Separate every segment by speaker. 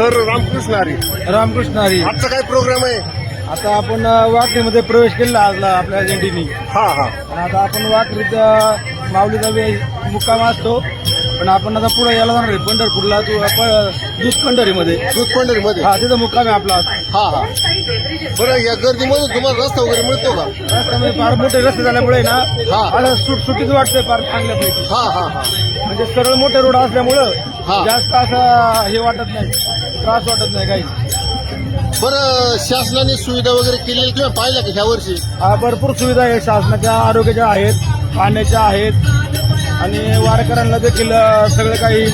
Speaker 1: Sir Ramakrishna Hari.
Speaker 2: Ramakrishna Hari.
Speaker 1: आजचा काय programme आहे?
Speaker 2: आता आपण अ, वाखरीमध्ये प्रवेश केला आज आपल्या दिंडीनी
Speaker 1: हा हा.
Speaker 2: आणि आता आपण वाखरीत अ, माऊलीचा वे- मुक्काम असतो. पण आपण आता पुढे यायला जाणार आहे. पंढरपूरला तू दूध पंढरीमध्ये.
Speaker 1: दूध पंढरी मध्ये
Speaker 2: हा तिथं मुक्काम आहे आपला
Speaker 1: हा हा. बरं या गर्दीमधून तुम्हाला रस्ता वगैरे मिळतो का?
Speaker 2: रस्त्यामध्ये फार मोठे रस्ते झाल्यामुळे ना
Speaker 1: हा.
Speaker 2: मला सुटसुटीच वाटतंय फार चांगल्यापैकी.
Speaker 1: हा हा हा.
Speaker 2: म्हणजे सरळ मोठे रोड असल्यामुळं
Speaker 1: हा.
Speaker 2: जास्त असं हे वाटत नाही. त्रास वाटत नाही काही.
Speaker 1: बरं शासनाने सुविधा वगैरे केलेली तुम्ही पाहिल्या का ह्या वर्षी
Speaker 2: हा भरपूर सुविधा आहे शासनाच्या आरोग्याच्या आहेत पाण्याच्या आहेत आणि वारकऱ्यांना देखील अ, सगळं काही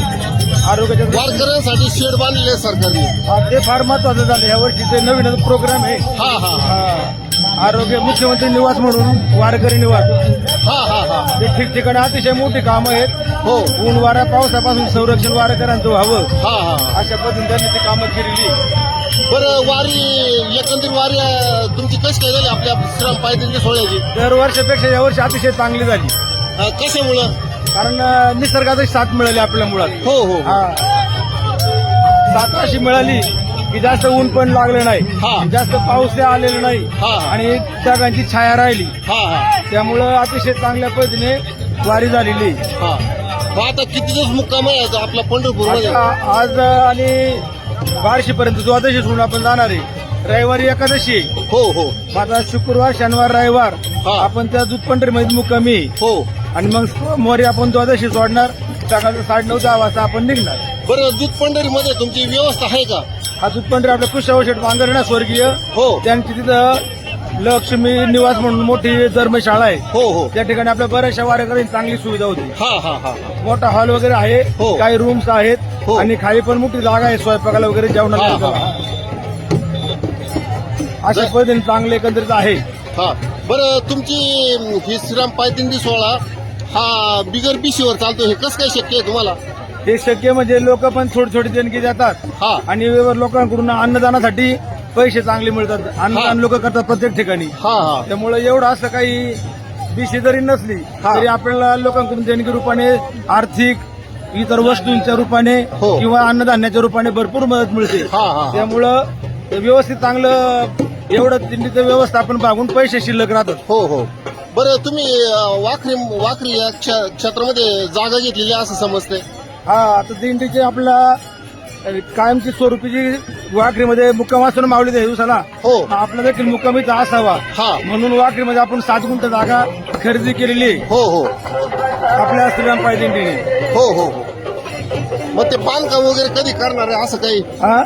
Speaker 2: आरोग्याच्या
Speaker 1: वारकऱ्यांसाठी शेड बांधलेले आहे सरकारने.
Speaker 2: हा, ते फार महत्वाचं झालं. या वर्षी ते नवीन प्रोग्राम आहे.
Speaker 1: हा हा हा.
Speaker 2: हा, आरोग्य मुख्यमंत्री निवास म्हणून वारकरी निवास.
Speaker 1: हा हा हा.
Speaker 2: ते ठिकठिकाणी अतिशय मोठी कामं आहेत.
Speaker 1: हो.
Speaker 2: ऊन वारा पावसापासून संरक्षण वारकऱ्यांचं व्हावं.
Speaker 1: हा हा. हा
Speaker 2: अशा पद्धतीने त्यांनी ती कामं केलेली
Speaker 1: बरं वारी एकंदरीत वारी अं, तुमची कशी काय झाली? आपल्या श्रम पायदंडी सोहळ्याची?
Speaker 2: दर वर्षापेक्षा या वर्षी अतिशय चांगली झाली.
Speaker 1: अं, कशामुळं?
Speaker 2: कारण अ, निसर्गाची साथ मिळाली आपल्या मुळात.
Speaker 1: हो हो
Speaker 2: हा. साथ अशी मिळाली. की जास्त ऊन पण लागलं
Speaker 1: हा.
Speaker 2: नाही जास्त पाऊस आलेला नाही. आणि ढगांची छाया राहिली. त्यामुळं अतिशय चांगल्या पद्धतीने वारी झालेली.
Speaker 1: हा. आता किती दिवस मुक्काम आहे आपला पंढरपूर
Speaker 2: आज आणि बारशी पर्यंत द्वादशी सोडून आपण जाणार आहे रविवारी एकादशी.
Speaker 1: हो हो.
Speaker 2: आता शुक्रवार शनिवार रविवार. आपण त्या दूध पंढरीमध्ये मुक्कामी.
Speaker 1: हो.
Speaker 2: आणि मग सोमवारी आपण द्वादशी सोडणार सकाळचं साडे नऊ दहा वाजता आपण निघणार.
Speaker 1: बरं दूध पंढरी मध्ये तुमची व्यवस्था आहे का?
Speaker 2: हा दूध पंढरी आपल्या कृष्णावर शेठ बांगर ना स्वर्गीय.
Speaker 1: हो.
Speaker 2: त्यांची तिथं लक्ष्मी निवास म्हणून मोठी धर्मशाळा आहे.
Speaker 1: हो हो.
Speaker 2: त्या ठिकाणी आपल्या बऱ्याचशा वारकऱ्यांची चांगली सुविधा होती.
Speaker 1: हा हा हा
Speaker 2: मोठा हॉल वगैरे आहे.
Speaker 1: हो.
Speaker 2: काही रूम्स आहेत.
Speaker 1: हो.
Speaker 2: आणि खाली पण मोठी जागा आहे स्वयंपाकाला वगैरे
Speaker 1: हा,
Speaker 2: जेवणाला
Speaker 1: हा,
Speaker 2: अशा पद्धतीने चांगले एकंदरीत आहे.
Speaker 1: हा. बरं तुमची अं, ही श्रीराम पायदिंडी सोहळा हा बिगर बिशीवर चालतो. हे कसं काय शक्य आहे तुम्हाला?
Speaker 2: हे शक्य म्हणजे लोक पण थोडी थोडी देणगी देतात. आणि लोकांकडून अन्नदानासाठी पैसे चांगले मिळतात. अन्नदान लोक करतात प्रत्येक ठिकाणी.
Speaker 1: हा हा.
Speaker 2: त्यामुळे एवढं असं काही विषय जरी नसली
Speaker 1: हा.
Speaker 2: तरी आपल्याला लोकांकडून देणगी रूपाने आर्थिक इतर वस्तूंच्या रूपाने
Speaker 1: हो.
Speaker 2: किंवा अन्नधान्याच्या रूपाने भरपूर मदत मिळते.
Speaker 1: हा, हा, हा.
Speaker 2: त्यामुळं ते व्यवस्थित चांगलं एवढं दिंडीचं व्यवस्थापन भागून पैसे शिल्लक राहतात.
Speaker 1: हो हो. बरं तुम्ही अं, वाखरी वाखरी या क्ष- क्षेत्रामध्ये जागा घेतलेली आहे असं समजते
Speaker 2: हा आता दिंडीचे आपला कायमची स्वरूपीची वाखरीमध्ये मुक्काम असतो ना माऊली दिवसाला
Speaker 1: हो.
Speaker 2: आपला देखील मुक्कामीचा असावा.
Speaker 1: हा.
Speaker 2: म्हणून वाखरीमध्ये आपण सात गुंठ जागा खरेदी केलेली. आहे
Speaker 1: हो हो.
Speaker 2: आपल्या श्रीराम पाय दिंडीने.
Speaker 1: हो हो हो. मग ते बांधकाम वगैरे कधी करणार आहे? असं काही?
Speaker 2: हा?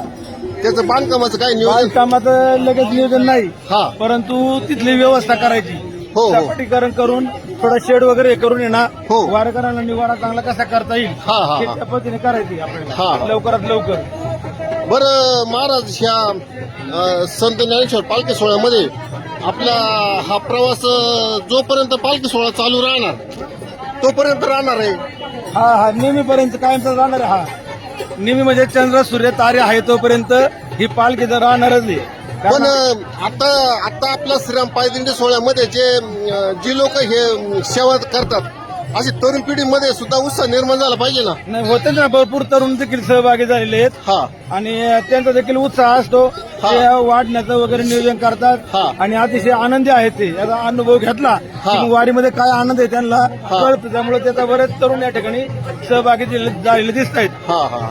Speaker 1: त्याचं बांधकामाचं काही नियोजन?
Speaker 2: बांधकामात लगेच नियोजन नाही.
Speaker 1: हा.
Speaker 2: परंतु तिथली व्यवस्था करायची.
Speaker 1: हो, हो.
Speaker 2: सपाटीकरण करून थोडा शेड वगैरे करून येणार
Speaker 1: हो.
Speaker 2: वारकऱ्यांना निवारा चांगला कसा करता येईल
Speaker 1: हा, हा,
Speaker 2: ते
Speaker 1: हा.
Speaker 2: त्या पद्धतीने करायची
Speaker 1: हा.
Speaker 2: आपल्याला लवकरात लवकर
Speaker 1: बरं महाराज ह्या अं, संत ज्ञानेश्वर पालखी सोहळ्यामध्ये आपला हा प्रवास अं, जोपर्यंत पालखी सोहळा चालू राहणार तोपर्यंत राहणार आहे
Speaker 2: हा हा नेहमीपर्यंत कायमचा राहणार आहे हा नेहमी म्हणजे चंद्र सूर्य तारे आहे तोपर्यंत ही पालखी तर राहणारच आहे
Speaker 1: पण आता आता आपल्या श्रीराम पायदिंडी सोहळ्यामध्ये जे जी लोक हे सेवा करतात अशी तरुण पिढीमध्ये सुद्धा उत्साह निर्माण झाला पाहिजे ना.
Speaker 2: नाही होते ना भरपूर तरुण देखील सहभागी झालेले आहेत.
Speaker 1: हा.
Speaker 2: आणि त्यांचा देखील उत्साह असतो. ते वाढण्याचं वगैरे नियोजन करतात. आणि अतिशय आनंदी आहेत ते. याचा अनुभव घेतला. वारीमध्ये काय आनंद आहे त्यांना. कळतं. त्यामुळे त्याचा बरेच तरुण या ठिकाणी सहभागी झाले- झालेले दिसत आहेत
Speaker 1: हा हा.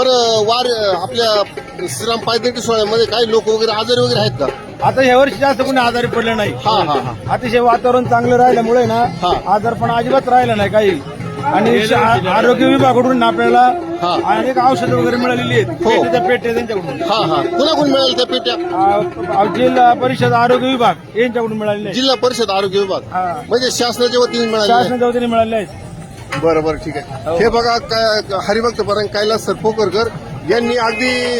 Speaker 1: बरं वार आपल्या श्रीराम पायदिंडी सोहळ्यामध्ये काही लोक वगैरे आजारी वगैरे आहेत का?
Speaker 2: आता या वर्षी जास्त कोणी आजारी पडले नाही.
Speaker 1: हा हा हा.
Speaker 2: अतिशय वातावरण चांगलं राहिल्यामुळे ना
Speaker 1: हा.
Speaker 2: आजार पण अजिबात राहिला नाही काही. आणि श- आ- आरोग्य विभागाकडून आपल्याला
Speaker 1: हा.
Speaker 2: अनेक औषधं वगैरे मिळालेली आहेत.
Speaker 1: हो.
Speaker 2: पेटीच्या पेटे त्यांच्याकडून.
Speaker 1: हा हा. कुणाकडून मिळाल त्या पेट्या?
Speaker 2: आ- जिल्हा परिषद आरोग्य विभाग यांच्याकडून मिळालेले आहेत.
Speaker 1: जिल्हा परिषद आरोग्य विभाग.
Speaker 2: हा.
Speaker 1: म्हणजे शासनाच्या वतीने मिळाले
Speaker 2: शासनाच्या वतीने मिळालेले आहेत.
Speaker 1: बरं बरं ठीक आहे. हे. बघा काय हरिभक्त परायण कैलास सर पोकरकर यांनी अगदी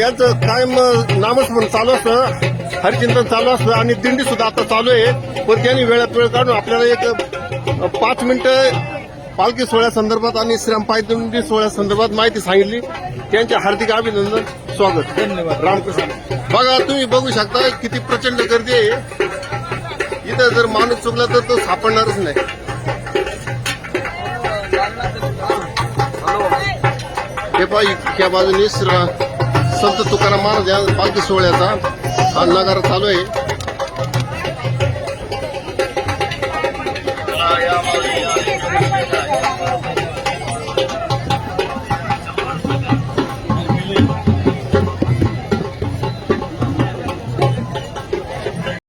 Speaker 1: यांचं कायम नामस्मरण चालू असतं हरिचिंतन चालू असतं आणि दिंडी सुद्धा आता चालू आहे. पण त्यांनी वेळात वेळ काढून आपल्याला एक पाच मिनिटं पालखी सोहळ्या संदर्भात आणि श्रीराम पायदिंडी सोहळ्या संदर्भात माहिती सांगितली. त्यांचे हार्दिक अभिनंदन स्वागत.
Speaker 2: धन्यवाद.
Speaker 1: रामकृष्ण. बघा तुम्ही बघू शकता किती प्रचंड गर्दी आहे. इथं जर माणूस चुकला तर तो सापडणारच नाही. हे पाहिजे त्या बाजूने संत तुकाराम महाराज पालखी सोहळ्याचा हा नगारा चालू आहे.